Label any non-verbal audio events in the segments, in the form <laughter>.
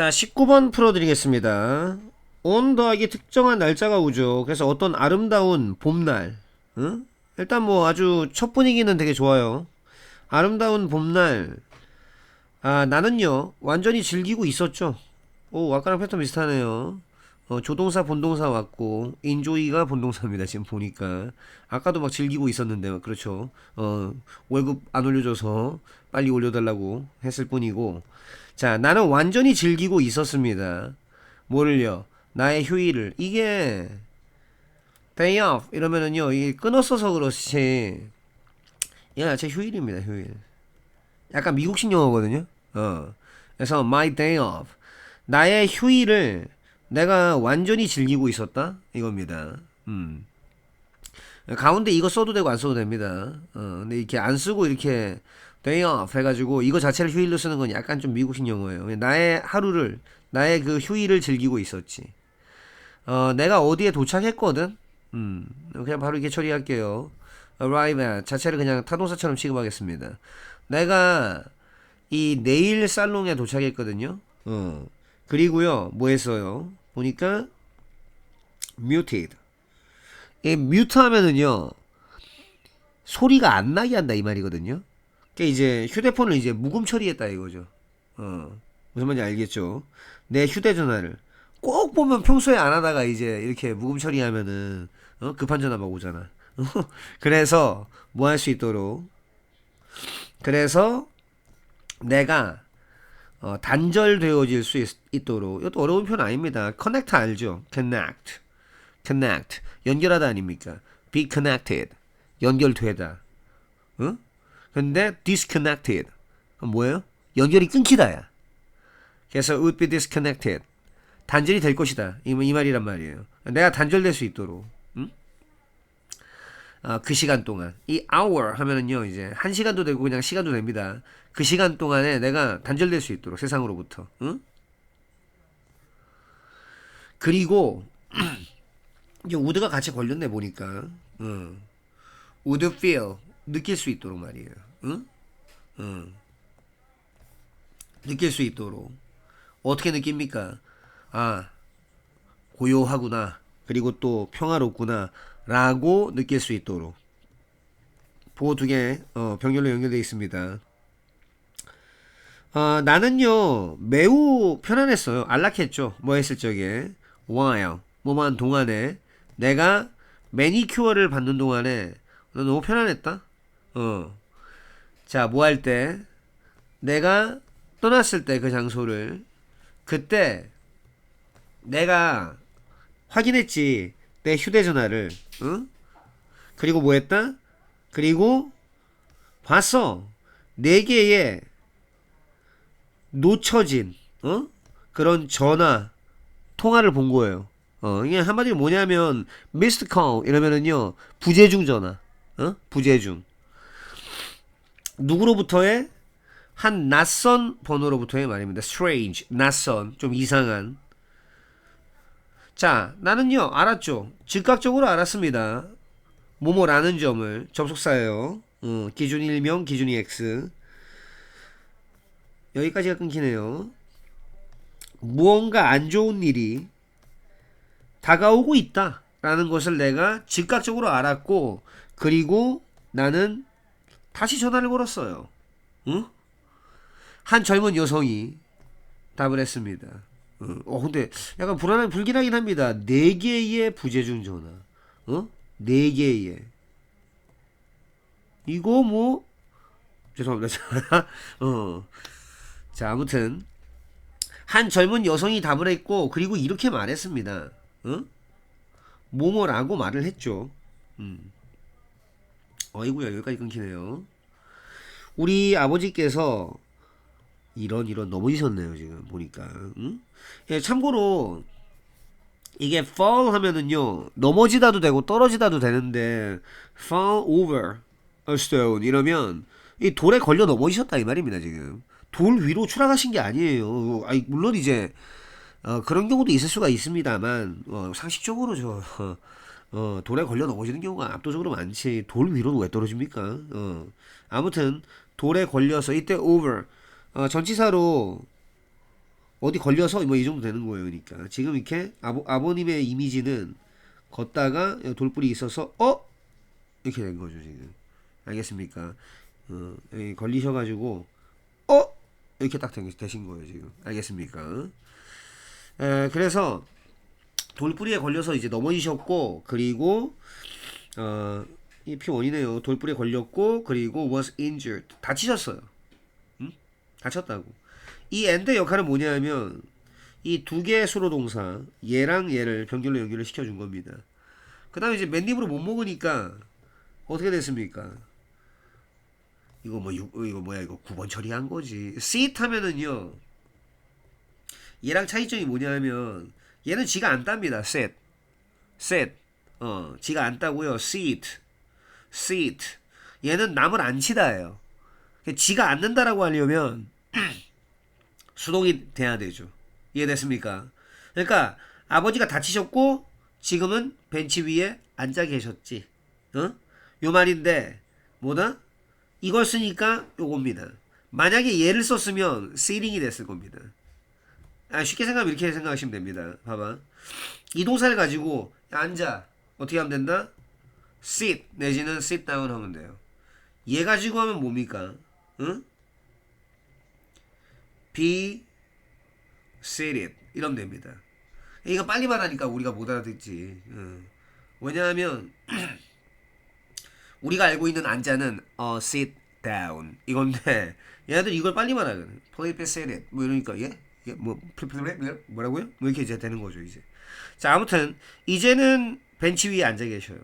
자, 19번 풀어드리겠습니다. 온 더하기 특정한 날짜가 오죠. 그래서 어떤 아름다운 봄날, 응? 일단 뭐 아주 첫 분위기는 되게 좋아요. 아름다운 봄날, 아, 나는요, 완전히 즐기고 있었죠. 오, 아까랑 패턴 비슷하네요. 어, 조동사, 본동사 왔고, 인조이가 본동사입니다. 지금 보니까. 아까도 막 즐기고 있었는데, 그렇죠. 어, 월급 안 올려줘서 빨리 올려달라고 했을 뿐이고. 자, 나는 완전히 즐기고 있었습니다. 뭐를요? 나의 휴일을. 이게, day off. 이러면은요, 이게 끊었어서 그렇지. 얘가 제 휴일입니다, 휴일. 약간 미국식 영어거든요. 어. 그래서 my day off. 나의 휴일을 내가 완전히 즐기고 있었다 이겁니다. 음. 가운데 이거 써도 되고 안 써도 됩니다. 어, 근데 이렇게 안 쓰고 이렇게 day off 해가지고 이거 자체를 휴일로 쓰는 건 약간 좀 미국식 영어예요. 나의 하루를 나의 그 휴일을 즐기고 있었지. 어, 내가 어디에 도착했거든. 음, 그냥 바로 이렇게 처리할게요. arrive at 자체를 그냥 타동사처럼 취급하겠습니다. 내가 이 네일 살롱에 도착했거든요. 어. 그리고요, 뭐 했어요? 보니까 muted. 이 뮤트 하면은요, 소리가 안 나게 한다 이 말이거든요. 그러니까 이제 휴대폰을 이제 무금 처리했다 이거죠. 어. 무슨 말인지 알겠죠? 내 휴대전화를 꼭 보면 평소에 안 하다가 이제 이렇게 무금 처리하면은 어? 급한 전화 막 오잖아. <laughs> 그래서 뭐 할 수 있도록 그래서 내가 어, 단절되어질 수 있, 도록 이것도 어려운 표현 아닙니다. connect 알죠? connect, connect 연결하다 아닙니까? be connected 연결되다. 응? 근데 disconnected 뭐예요? 연결이 끊기다야. 그래서 would be disconnected 단절이 될 것이다. 이, 이 말이란 말이에요. 내가 단절될 수 있도록. 응? 아, 그 시간 동안 이 hour 하면은요 이제 한 시간도 되고 그냥 시간도 됩니다. 그 시간 동안에 내가 단절될 수 있도록 세상으로부터. 응? 그리고 <clears throat> 이제 우드가 같이 걸렸네 보니까. 응. would feel 느낄 수 있도록 말이에요. 응? 응. 느낄 수 있도록 어떻게 느낍니까? 아 고요하구나. 그리고 또 평화롭구나. 라고 느낄 수 있도록 보호 두개 어, 병렬로 연결되어 있습니다. 어, 나는요 매우 편안했어요. 안락했죠. 뭐 했을 적에 while 뭐만 동안에 내가 매니큐어를 받는 동안에 너무 편안했다. 어. 자, 뭐 할 때 내가 떠났을 때 그 장소를 그때 내가 확인했지. 내 휴대전화를, 응? 그리고 뭐 했다? 그리고 봤어. 네 개의 놓쳐진, 어? 그런 전화, 통화를 본 거예요. 어, 이게 한마디로 뭐냐면, 미스트 콜, 이러면은요, 부재중 전화, 어? 부재중. 누구로부터의? 한 낯선 번호로부터의 말입니다. strange, 낯선, 좀 이상한. 자, 나는요, 알았죠. 즉각적으로 알았습니다. 뭐뭐라는 점을 접속사예요. 어, 기준 일명, 기준이 X. 여기까지가 끊기네요. 무언가 안 좋은 일이 다가오고 있다. 라는 것을 내가 즉각적으로 알았고, 그리고 나는 다시 전화를 걸었어요. 응? 한 젊은 여성이 답을 했습니다. 어, 근데 약간 불안한 불길하긴 합니다. 네 개의 부재중 전화. 어? 네 개의. 이거 뭐 죄송합니다. <laughs> 어. 자, 아무튼 한 젊은 여성이 답을 했고 그리고 이렇게 말했습니다. 어? 뭐뭐라고 말을 했죠. 음. 어이구야 여기까지 끊기네요. 우리 아버지께서 이런 이런 넘어지셨네요 지금 보니까. 응? 예, 참고로 이게 fall 하면은요 넘어지다도 되고 떨어지다도 되는데 fall over a stone 이러면 이 돌에 걸려 넘어지셨다 이 말입니다 지금. 돌 위로 추락하신 게 아니에요. 아니 물론 이제 어, 그런 경우도 있을 수가 있습니다만 어, 상식적으로 저 어, 돌에 걸려 넘어지는 경우가 압도적으로 많지. 돌 위로는 왜 떨어집니까? 어, 아무튼 돌에 걸려서 이때 over 어, 전치사로 어디 걸려서 뭐 이 정도 되는 거예요. 그러니까 지금 이렇게 아버, 아버님의 이미지는 걷다가 돌불이 있어서 어 이렇게 된 거죠 지금 알겠습니까? 어, 여기 걸리셔가지고 어 이렇게 딱 된- 되신 거예요 지금 알겠습니까? 에, 그래서 돌뿌리에 걸려서 이제 넘어지셨고 그리고 어, 이 P1이네요. 돌뿌리에 걸렸고 그리고 was injured 다치셨어요. 응? 다쳤다고. 이 and의 역할은 뭐냐면 이 두 개의 수로 동사 얘랑 얘를 병렬로 연결을 시켜준 겁니다. 그 다음에 이제 맨입으로 못 먹으니까 어떻게 됐습니까? 이거 뭐 육- 이거 뭐야 이거 9번 처리한 거지. sit 하면은요. 얘랑 차이점이 뭐냐면 얘는 지가 안 땁니다. set. set. 어, 지가 안 따고요. sit. sit. 얘는 남을 안 치다예요. 지가 앉는다라고 하려면 <clears throat> 수동이 돼야 되죠. 이해됐습니까? 그러니까 아버지가 다치셨고 지금은 벤치 위에 앉아 계셨지. 어? 요 말인데 뭐다? 이걸 쓰니까 요겁니다. 만약에 얘를 썼으면 seating이 됐을 겁니다. 아, 쉽게 생각하면 이렇게 생각하시면 됩니다. 봐봐. 이 동사를 가지고 앉아 어떻게 하면 된다? sit 내지는 sit down 하면 돼요. 얘 가지고 하면 뭡니까? 응? be seated 이러면 됩니다. 이거 빨리 말하니까 우리가 못 알아듣지. 응. 왜냐하면 <clears throat> 우리가 알고 있는 앉아는 어 sit down 이건데 얘네들 이걸 빨리 말하거든. play seated 뭐 이러니까 얘? 얘뭐 뭐라고요? 뭐 이렇게 이제 되는 거죠 이제. 자 아무튼 이제는 벤치 위에 앉아 계셔요.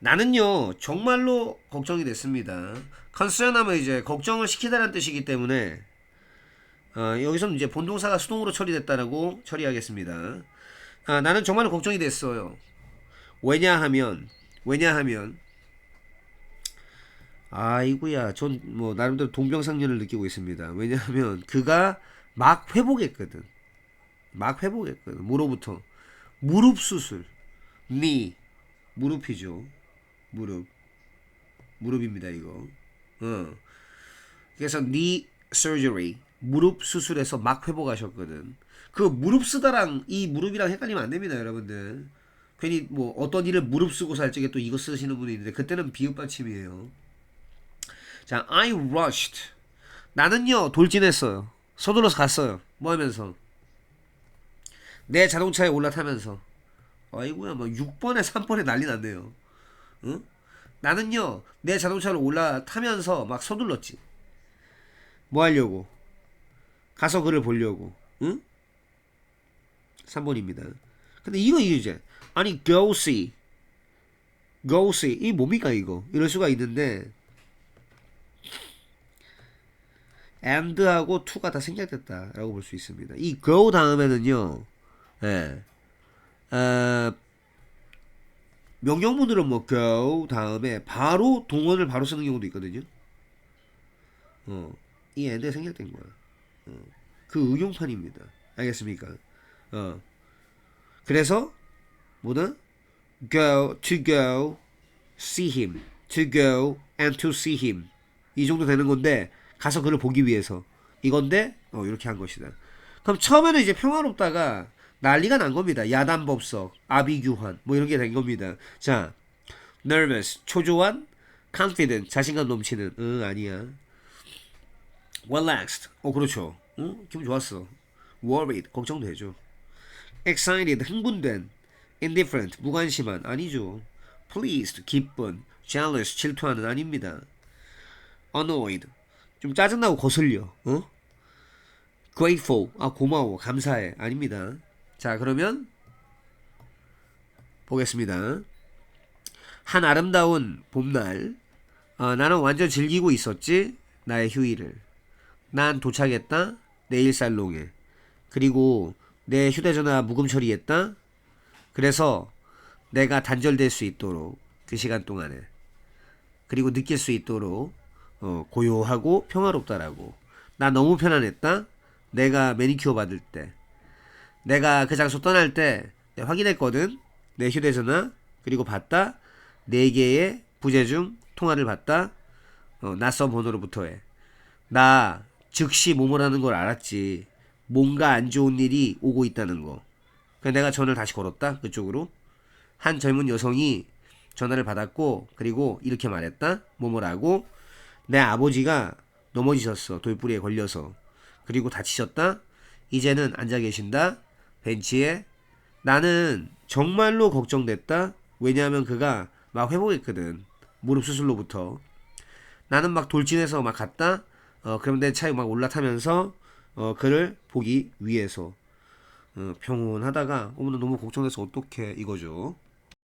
나는요 정말로 걱정이 됐습니다. concern 하면 이제 걱정을 시키다라는 뜻이기 때문에 어, 여기서는 이제 본동사가 수동으로 처리됐다라고 처리하겠습니다. 아, 나는 정말로 걱정이 됐어요. 왜냐하면 왜냐하면 아이구야 전 뭐 나름대로 동병상련을 느끼고 있습니다. 왜냐하면 그가 막 회복했거든. 막 회복했거든. 뭐로부터 무릎 수술, 니 무릎이죠. 무릎 무릎입니다 이거. 어. 그래서 니 surgery 무릎 수술에서 막 회복하셨거든. 그 무릎 쓰다랑 이 무릎이랑 헷갈리면 안 됩니다, 여러분들. 괜히 뭐 어떤 일을 무릎 쓰고 살 적에 또 이거 쓰시는 분이 있는데 그때는 비읍 받침이에요. 자, I rushed. 나는요 돌진했어요. 서둘러서 갔어요. 뭐 하면서 내 자동차에 올라타면서 아이고야 뭐 6번에 3번에 난리 났네요. 응? 나는요 내 자동차를 올라타면서 막 서둘렀지. 뭐 하려고? 가서 그를 보려고. 응? 3번입니다. 근데 이거 이제 아니 go see. go see. 이 뭡니까 이거? 이럴 수가 있는데 and하고 to가 다 생략됐다라고 볼 수 있습니다. 이 go 다음에는요. 예. 어, 명령문으로 뭐 go 다음에 바로 동원을 바로 쓰는 경우도 있거든요. 어, 이 and에 생략된 거야. 어, 그 응용판입니다. 알겠습니까? 어. 그래서 뭐다? go to go see him to go and to see him 이 정도 되는 건데 가서 그를 보기 위해서 이건데 어 이렇게 한 것이다. 그럼 처음에는 이제 평화롭다가 난리가 난 겁니다. 야단법석, 아비규환 뭐 이런 게 된 겁니다. 자, nervous 초조한, confident 자신감 넘치는 응 아니야. relaxed 어 그렇죠. 응 기분 좋았어. worried 걱정되죠. excited 흥분된, indifferent 무관심한 아니죠. pleased 기쁜, jealous 질투하는 아닙니다. annoyed 좀 짜증나고 거슬려. 어? grateful 아 고마워 감사해 아닙니다. 자 그러면 보겠습니다. 한 아름다운 봄날 어, 나는 완전 즐기고 있었지 나의 휴일을. 난 도착했다 내일 살롱에. 그리고 내 휴대전화 묵음 처리했다. 그래서 내가 단절될 수 있도록 그 시간 동안에. 그리고 느낄 수 있도록 어, 고요하고 평화롭다라고. 나 너무 편안했다. 내가 매니큐어 받을 때 내가 그 장소 떠날 때 확인했거든 내 휴대전화 그리고 봤다 네 개의 부재 중 통화를 받다 어, 낯선 번호로부터의 나 즉시 뭐뭐라는 걸 알았지. 뭔가 안 좋은 일이 오고 있다는 거. 그래서 내가 전화를 다시 걸었다. 그쪽으로. 한 젊은 여성이 전화를 받았고 그리고 이렇게 말했다. 뭐뭐라고. 내 아버지가 넘어지셨어. 돌뿌리에 걸려서. 그리고 다치셨다. 이제는 앉아 계신다. 벤치에. 나는 정말로 걱정됐다. 왜냐하면 그가 막 회복했거든. 무릎 수술로부터. 나는 막 돌진해서 막 갔다. 어, 그럼 내 차에 막 올라타면서 어, 그를 보기 위해서 어, 평온하다가 어머 나 너무 걱정돼서 어떡해 이거죠.